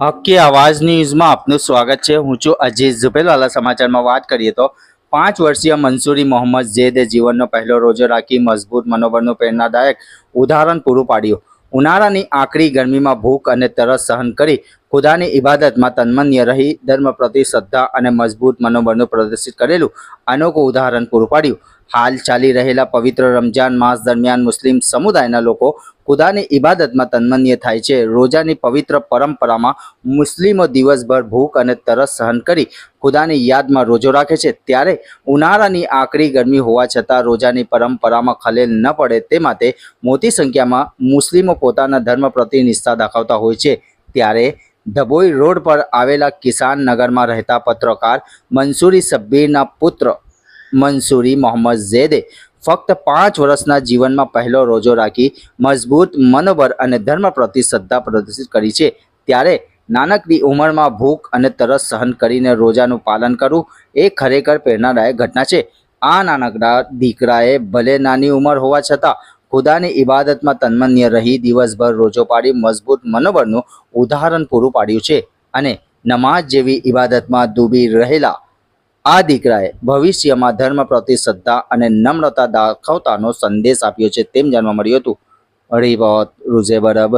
હક્કી આવાજ ન્યૂઝમાં આપનું સ્વાગત છે. હું છું અજીઝ ઝુબેલવાલા સમાચારમાં વાત કરીએ તો પાંચ વર્ષીય મંસૂરી મોહમ્મદ ઝેદે જીવનનો પહેલો રોજો રાખી મજબૂત મનોબળનું પ્રેરણાદાયક ઉદાહરણ પૂરું પાડ્યું. ઉનાળાની આકરી ગરમીમાં ભૂખ અને તરસ સહન કરી ખુદાની ઇબાદતમાં તન્મન્ય રહી, ધર્મ પ્રતિ શ્રદ્ધા અને મજબૂત મનોબળનું પ્રદર્શિત કરેલું અનોખું ઉદાહરણ પૂરું પાડ્યું. હાલ ચાલી રહેલા પવિત્ર રમજાન માસ દરમિયાન મુસ્લિમ સમુદાયના લોકો ખુદાની ઇબાદતમાં તન્મન્ય થાય છે. રોજાની પવિત્ર પરંપરામાં મુસ્લિમો દિવસભર ભૂખ અને તરસ સહન કરી ખુદાની યાદમાં રોજો રાખે છે. ત્યારે ઉનાળાની આકરી ગરમી હોવા છતાં રોજાની પરંપરામાં ખલેલ ન પડે તે માટે મોટી સંખ્યામાં મુસ્લિમો પોતાના ધર્મ પ્રતિ નિષ્ઠા દાખવતા હોય છે. ત્યારે ડભોઈ રોડ પર આવેલા કિસાન નગરમાં રહેતા પત્રકાર મંસૂરી સબ્બીરના પુત્ર મંસૂરી મોહમ્મદ ઝેદે ફક્ત પાંચ વર્ષના જીવનમાં પહેલો રોજો રાખી મજબૂત, મનોબળ અને ધર્મ પ્રતિ શ્રદ્ધા પ્રદર્શિત કરી છે. ત્યારે નાનકડી ઉંમરમાં ભૂખ અને તરસ સહન કરીને રોજાનું પાલન કરવું એ ખરેખર પ્રેરણાદાયક ઘટના છે. આ નાનકડા દીકરાએ ભલે નાની ઉંમર હોવા છતાં ખુદાની ઇબાદતમાં તન્મન્ય રહી, દિવસભર રોજો પાડી, મજબૂત મનોબળનું ઉદાહરણ પૂરું પાડ્યું છે અને નમાઝ જેવી ઇબાદતમાં ડૂબી રહેલા આ દીકરાએ ભવિષ્યમાં ધર્મ પ્રતિ શ્રદ્ધા અને નમ્રતા દાખવતાનો સંદેશ આપ્યો છે તેમ જાણવા મળ્યું હતું. રિવોત રૂઝે બરબ.